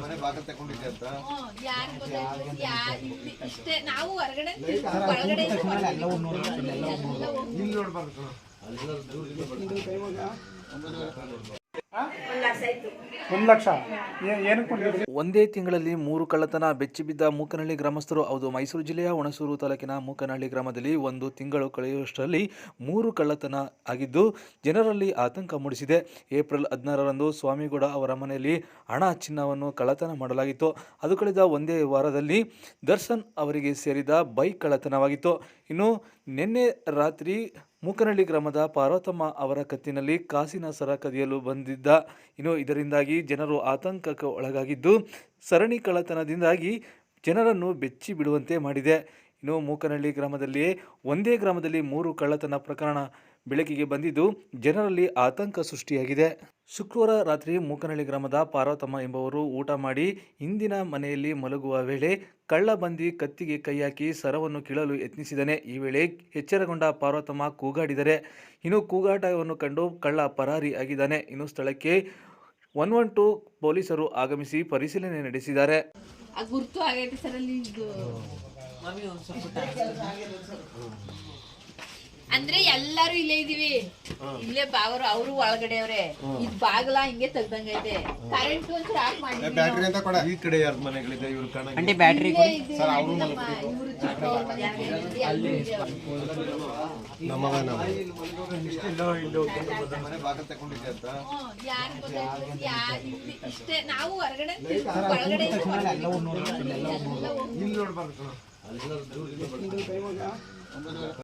ಮನೆ ಭಾಗ ತಗೊಂಡಿದ್ದೆ ಅಂತ ಇಲ್ಲಿ ನಾವು ಹೊರಗಡೆ ಇಲ್ಲಿ ಒಂದು ಲಕ್ಷ. ಏ- ಒಂದೇ ತಿಂಗಳಲ್ಲಿ ಮೂರು ಕಳ್ಳತನ ಬೆಚ್ಚಿಬಿದ್ದ ಮೂಕನಹಳ್ಳಿ ಗ್ರಾಮಸ್ಥರು ಹೌದು ಮೈಸೂರು ಜಿಲ್ಲೆಯ ಹುಣಸೂರು ತಾಲೂಕಿನ ಮೂಕನಹಳ್ಳಿ ಗ್ರಾಮದಲ್ಲಿ ಒಂದು ತಿಂಗಳು ಕಳೆಯುವಷ್ಟರಲ್ಲಿ ಮೂರು ಕಳ್ಳತನ ಆಗಿದ್ದು ಜನರಲ್ಲಿ ಆತಂಕ ಮೂಡಿಸಿದೆ. ಏಪ್ರಿಲ್ ಹದಿನಾರರಂದು ಸ್ವಾಮಿಗೌಡ ಅವರ ಮನೆಯಲ್ಲಿ ಹಣ ಚಿನ್ನವನ್ನು ಕಳ್ಳತನ ಮಾಡಲಾಗಿತ್ತು. ಅದು ಕಳೆದ ಒಂದೇ ವಾರದಲ್ಲಿ ದರ್ಶನ್ ಅವರಿಗೆ ಸೇರಿದ ಬೈಕ್ ಕಳ್ಳತನವಾಗಿತ್ತು. ಇನ್ನು ನಿನ್ನೆ ರಾತ್ರಿ ಮೂಕನಹಳ್ಳಿ ಗ್ರಾಮದ ಪಾರ್ವತಮ್ಮ ಅವರ ಕತ್ತಿನಲ್ಲಿ ಕಾಸಿನ ಸರ ಕದಿಯಲು ಬಂದಿದ್ದ. ಇನ್ನು ಇದರಿಂದಾಗಿ ಜನರು ಆತಂಕಕ್ಕೆ ಒಳಗಾಗಿದ್ದು, ಸರಣಿ ಕಳ್ಳತನದಿಂದಾಗಿ ಜನರನ್ನು ಬೆಚ್ಚಿ ಬಿಡುವಂತೆ ಮಾಡಿದೆ. ಇನ್ನು ಮೂಕನಹಳ್ಳಿ ಗ್ರಾಮದಲ್ಲಿ ಒಂದೇ ಗ್ರಾಮದಲ್ಲಿ ಮೂರು ಕಳ್ಳತನ ಪ್ರಕರಣ ಬೆಳಕಿಗೆ ಬಂದಿದ್ದು ಜನರಲ್ಲಿ ಆತಂಕ ಸೃಷ್ಟಿಯಾಗಿದೆ. ಶುಕ್ರವಾರ ರಾತ್ರಿ ಮೂಕನಹಳ್ಳಿ ಗ್ರಾಮದ ಪಾರ್ವತಮ್ಮ ಎಂಬುವರು ಊಟ ಮಾಡಿ ಹಿಂದಿನ ಮನೆಯಲ್ಲಿ ಮಲಗುವ ವೇಳೆ ಕಳ್ಳ ಬಂದಿ ಕತ್ತಿಗೆ ಕೈ ಹಾಕಿ ಸರವನ್ನು ಕೀಳಲು ಯತ್ನಿಸಿದನೆ. ಈ ವೇಳೆ ಎಚ್ಚರಗೊಂಡ ಪಾರ್ವತಮ್ಮ ಕೂಗಾಡಿದರೆ. ಇನ್ನು ಕೂಗಾಟವನ್ನು ಕಂಡು ಕಳ್ಳ ಪರಾರಿ ಆಗಿದ್ದಾನೆ. ಇನ್ನು ಸ್ಥಳಕ್ಕೆ ಒನ್ ಒನ್ ಟು ಪೊಲೀಸರು ಆಗಮಿಸಿ ಪರಿಶೀಲನೆ ನಡೆಸಿದ್ದಾರೆ. ಗುರ್ತು ಆಗೈತೆ ಸರ್ ಅಲ್ಲಿ ಅಂದ್ರೆ ಎಲ್ಲಾರು ಇಲ್ಲೇ ಇದೀವಿ. ಇಲ್ಲೇ ಬಾವರು ಅವರು ಒಳಗಡೆ ಅವ್ರೆ ಇದ್ ಬಾಗಲ ಹಿಂಗೆ ತೆಗ್ದಂಗೈತೆ ಕರೆಂಟ್ ಒಂಚೂರು ಆಫ್ ಮಾಡಿ ಬ್ಯಾಟ್ರಿ ಅಂತ ಕೊಡ. ಈ ಕಡೆ ಯಾರ ಮನೆಗಳಿದೆ ಇವ್ರು ಕಾಣ అంటే ಬ್ಯಾಟ್ರಿ ಸರ್ ಅವರು. ನಮ್ಮವ ನಾವು ಮನೆ ಬಾಗಿಲು ತಗೊಂಡಿದ್ದೆ ಅಂತ. ಯಾರು ಇಲ್ಲಿ ಇಷ್ಟೇ ನಾವು ಹೊರಗಡೆ ಒಳಗಡೆ ಇಲ್ಲಿ ನೋಡ್ಬಾರ್ದು